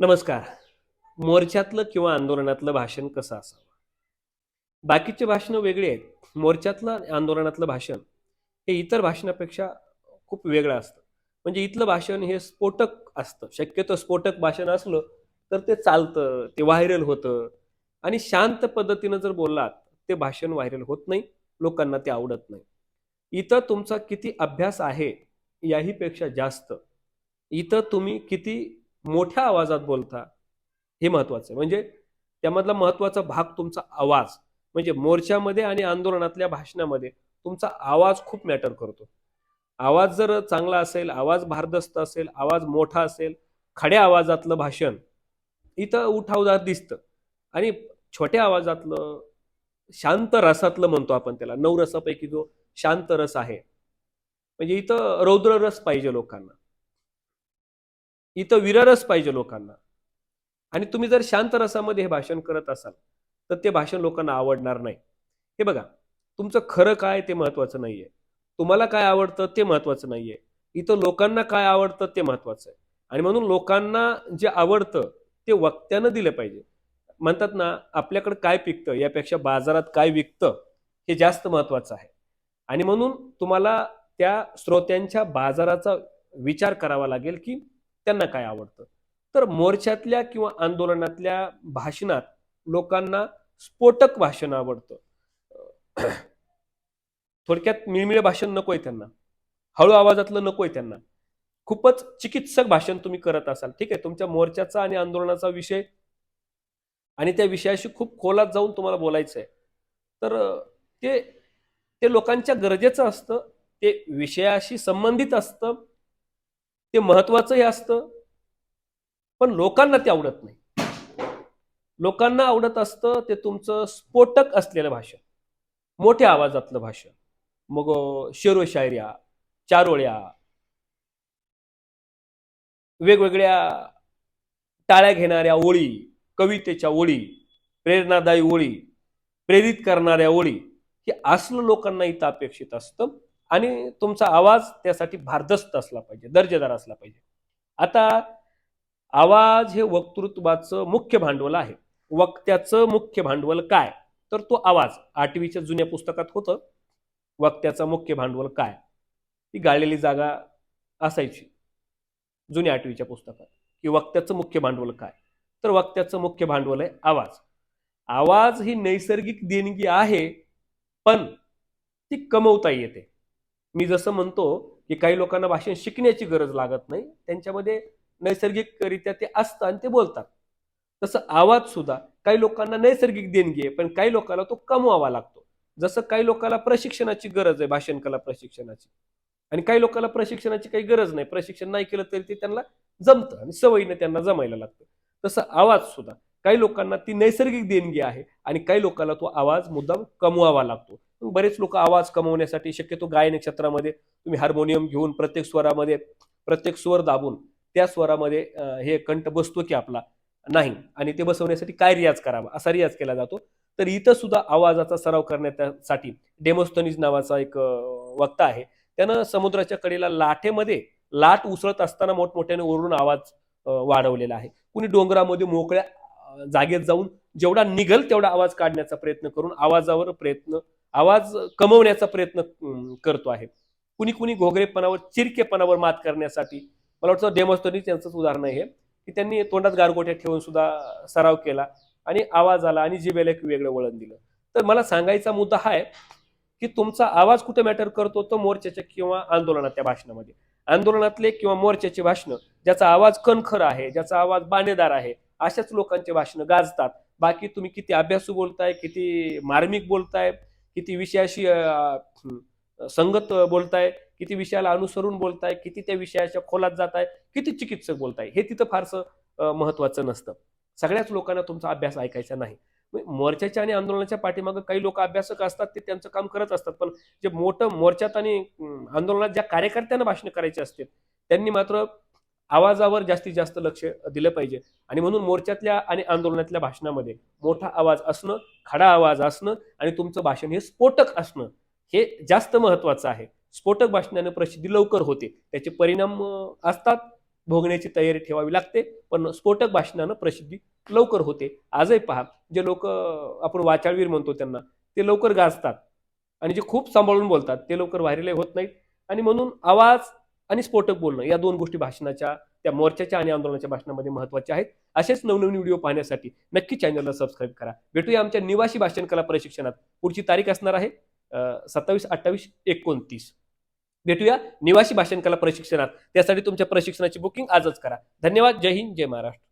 नमस्कार. मोर्चातलं किंवा आंदोलनातलं भाषण कसं असावं? बाकीचे भाषणं वेगळी आहेत. मोर्चातलं आणि आंदोलनातलं भाषण हे इतर भाषणापेक्षा खूप वेगळं असतं. म्हणजे इथलं भाषण हे स्फोटक असतं. शक्यतो स्फोटक भाषण असलं तर ते चालतं ते व्हायरल होतं. आणि शांत पद्धतीनं जर बोललात ते भाषण व्हायरल होत नाही लोकांना ते आवडत नाही. इथं तुमचा किती अभ्यास आहे याहीपेक्षा जास्त. इथं तुम्ही किती मोठ्या आवाजात बोलता हे महत्वाचं आहे. म्हणजे त्यामधला महत्त्वाचा भाग तुमचा आवाज. म्हणजे मोर्चामध्ये आणि आंदोलनातल्या भाषणामध्ये तुमचा आवाज खूप मॅटर करतो. आवाज जर चांगला असेल आवाज भारदस्त असेल आवाज मोठा असेल खड्या आवाजातलं भाषण इथं उठावदार दिसतं. आणि छोट्या आवाजातलं शांत रसातलं म्हणतो आपण त्याला. नऊ रसापैकी जो शांत रस आहे. म्हणजे इथं रौद्र रस पाहिजे लोकांना. इथं विररस पाहिजे लोकांना. आणि तुम्ही जर शांत रसामध्ये हे भाषण करत असाल तर ते भाषण लोकांना आवडणार नाही. हे बघा तुमचं खरं काय ते महत्वाचं नाहीये. तुम्हाला काय आवडतं ते महत्वाचं नाहीये. इथं लोकांना काय आवडतं ते महत्वाचं आहे. आणि म्हणून लोकांना जे आवडतं ते वक्त्यानं दिलं पाहिजे. म्हणतात ना आपल्याकडे काय पिकतं यापेक्षा बाजारात काय विकतं हे जास्त महत्वाचं आहे. आणि म्हणून तुम्हाला त्या श्रोत्यांच्या बाजाराचा विचार करावा लागेल की त्यांना काय आवडतं? तर मोर्चातल्या किंवा आंदोलनातल्या भाषणात लोकांना स्फोटक भाषण आवडतं. थोडक्यात मिळमिळ भाषण नकोय त्यांना. हळू आवाजातलं नकोय त्यांना. खूपच चिकित्सक भाषण तुम्ही करत असाल. ठीक आहे तुमच्या मोर्चाचा आणि आंदोलनाचा विषय आणि त्या विषयाशी खूप खोलात जाऊन तुम्हाला बोलायचं आहे तर ते ते लोकांच्या गरजेचं असतं ते विषयाशी संबंधित असतं ते महत्वाचंही असतं पण लोकांना ते आवडत नाही. लोकांना आवडत असतं ते तुमचं स्फोटक असलेलं भाषण मोठ्या आवाजातलं भाषण. मग शेरो शायऱ्या चारोळ्या वेगवेगळ्या टाळ्या घेणाऱ्या ओळी कवितेच्या ओळी प्रेरणादायी ओळी प्रेरित करणाऱ्या ओळी हे असलं लोकांना इथं अपेक्षित असतं. आणि तुमचा आवाज त्यासाठी भारदस्त असला पाहिजे दर्जेदार असला पाहिजे. आता आवाज हे वक्तृत्वाचं मुख्य भांडवल आहे. वक्त्याचं मुख्य भांडवल काय? तर तो आवाज. आठवीच्या जुन्या पुस्तकात होतं. वक्त्याचं मुख्य भांडवल काय? ती गाळलेली जागा असायची. जुन्या आठवीच्या पुस्तकात. की वक्त्याचं मुख्य भांडवल काय? तर वक्त्याचं मुख्य भांडवल आहे आवाज. आवाज ही नैसर्गिक देणगी आहे पण ती कमवता येते. मी जसं म्हणतो की काही लोकांना भाषण शिकण्याची गरज लागत नाही त्यांच्यामध्ये नैसर्गिकरित्या ते असतं आणि ते बोलतात. तसं आवाज सुद्धा काही लोकांना नैसर्गिक देणगी आहे पण काही लोकांना तो कमवावा लागतो. जसं काही लोकांना प्रशिक्षणाची गरज आहे भाषण कला प्रशिक्षणाची. आणि काही लोकांना प्रशिक्षणाची काही गरज नाही प्रशिक्षण नाही केलं तरी ते त्यांना जमतं आणि सवयीनं त्यांना जमायला लागतं. तसं आवाज सुद्धा काही लोकांना ती नैसर्गिक देणगी आहे आणि काही लोकांना तो आवाज मुद्दाम कमवावा लागतो. बरेच लोक आवाज कमवण्यासाठी शक्यतो गायन क्षेत्रामध्ये तुम्ही हार्मोनियम घेऊन प्रत्येक स्वरामध्ये प्रत्येक स्वर दाबून त्या स्वरामध्ये हे कंठ बसतो की आपला नाही आणि ते बसवण्यासाठी काय रियाज करावा असा रियाज केला जातो. तर इथं सुद्धा आवाजाचा सराव करण्यासाठी डेमोस्थनिज नावाचा एक वक्ता आहे. त्यानं समुद्राच्या कडेला लाटेमध्ये लाट उसळत असताना मोठमोठ्याने ओरडून आवाज वाढवलेला आहे. कुणी डोंगरामध्ये मोकळ्या जागेत जाऊन जेवढा निघल तेवढा आवाज काढण्याचा प्रयत्न करून आवाजावर प्रयत्न आवाज कमवण्याचा प्रयत्न करतो आहे. कुणी कुणी घोगरेपणावर चिरकेपणावर मात करण्यासाठी मला वाटतं डेमोस्तोनी त्यांचंच उदाहरण आहे की त्यांनी तोंडात गारगोट्या ठेवून सुद्धा सराव केला आणि आवाज आला आणि जिभेला एक वेगळं वळण दिलं. तर मला सांगायचा मुद्दा हा आहे की तुमचा आवाज कुठे मॅटर करतो तो मोर्चाच्या किंवा आंदोलनाच्या भाषणामध्ये. आंदोलनातले किंवा मोर्चाचे भाषणं ज्याचा आवाज कणखर आहे ज्याचा आवाज बाणेदार आहे अशाच लोकांचे भाषणं गाजतात. बाकी तुम्ही किती अभ्यासू बोलताय किती मार्मिक बोलताय किती विषयाशी संगत बोलताय किती विषयाला अनुसरून बोलताय किती त्या विषयाच्या खोलात जाताय किती चिकित्सक बोलताय हे तिथं फारसं महत्वाचं नसतं. सगळ्याच लोकांना तुमचा अभ्यास ऐकायचा नाही. म्हणजे मोर्चाच्या आणि आंदोलनाच्या पाठीमागं काही लोक अभ्यासक असतात ते त्यांचं काम करत असतात. पण जे मोठं मोर्चात आणि आंदोलनात ज्या कार्यकर्त्यांना भाषण करायचे असते त्यांनी मात्र आवाजावर जास्तीत जास्त लक्ष दिलं पाहिजे. आणि म्हणून मोर्चातल्या आणि आंदोलनातल्या भाषणामध्ये मोठा आवाज असणं खडा आवाज असणं आणि तुमचं भाषण हे स्फोटक असणं हे जास्त महत्वाचं आहे. स्फोटक भाषणाने प्रसिद्धी लवकर होते. त्याचे परिणाम असतात. भोगण्याची तयारी ठेवावी लागते. पण स्फोटक भाषणानं प्रसिद्धी लवकर होते. आजही पहा जे लोक आपण वाचाळवीर म्हणतो त्यांना ते लवकर गाजतात. आणि जे खूप सांभाळून बोलतात ते लवकर व्हायरलही होत नाहीत. आणि म्हणून आवाज आणि स्फोटक बोलणं या दोन गोष्टी भाषणाच्या त्या मोर्चाच्या आणि आंदोलनाच्या भाषणामध्ये महत्त्वाच्या आहेत. असेच नवनवीन व्हिडिओ पाहण्यासाठी नक्की चॅनलला सबस्क्राईब करा. भेटूया आमच्या निवासी भाषण कला प्रशिक्षणात. पुढची तारीख असणार आहे सत्तावीस अठ्ठावीस एकोणतीस. भेटूया निवासी भाषण कला प्रशिक्षणात. त्यासाठी तुमच्या प्रशिक्षणाची बुकिंग आजच करा. धन्यवाद. जय हिंद जय महाराष्ट्र.